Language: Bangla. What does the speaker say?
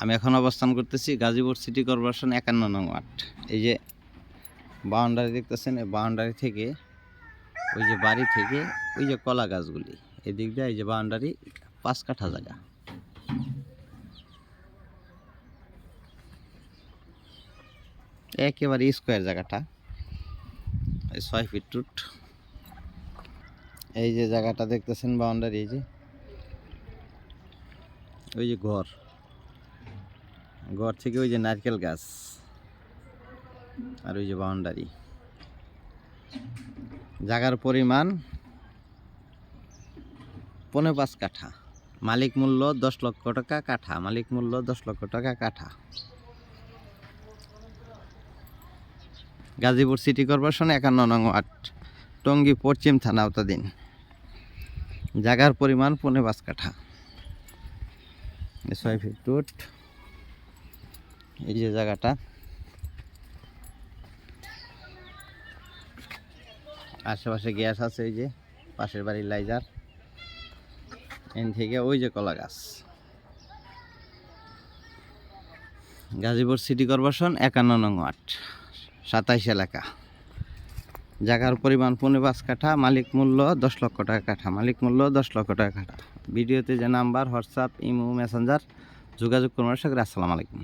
আমি এখন অবস্থান করতেছি গাজীপুর সিটি কর্পোরেশন একান্ন নং ওয়ার্ড। এই যে বাউন্ডারি দেখতেছেন, এই বাউন্ডারি থেকে, ওই যে বাড়ি থেকে ওই যে কলা গাছগুলি, এদিক দিয়ে এই যে বাউন্ডারি পাঁচ কাঠা জায়গা। একেবারে স্কোয়ার জায়গাটা, এই ছয় ফিট টুট এই যে জায়গাটা দেখতেছেন বাউন্ডারি এই যে, ওই যে ঘর। ঘর থেকে ওই যে নারকেল গাছ আর ওই যে বাউন্ডারি। জায়গার পরিমাণ পনেরো পাঁচ কাঠা। মালিক মূল্য দশ লক্ষ টাকা কাঠা। মালিক মূল্য দশ লক্ষ টাকা কাঠা। গাজীপুর সিটি কর্পোরেশন একান্ন নং ওয়ার্ড, টঙ্গী পশ্চিম থানা আওতাধীন। জায়গার পরিমাণ পনেরো পাঁচ কাঠা। ছয় ফিট টুট। এই যে জায়গাটা। আশেপাশে গ্যাস আছে এই যে, পাশের বাড়ির লাইজার। এন থেকে ওই যে কলা গাছ। গাজীপুর সিটি কর্পোরেশন একান্ন নং ওয়ার্ড, সাতাইশ এলাকা। জায়গার পরিমাণ পনেরো পাঁচ কাঠা, মালিক মূল্য দশ লক্ষ টাকা কাঠা, মালিক মূল্য দশ লক্ষ টাকা কাঠা। ভিডিওতে যে নাম্বার, হোয়াটসঅ্যাপ, ইমো, মেসেঞ্জার যোগাযোগ করুন আসসালামু আলাইকুম।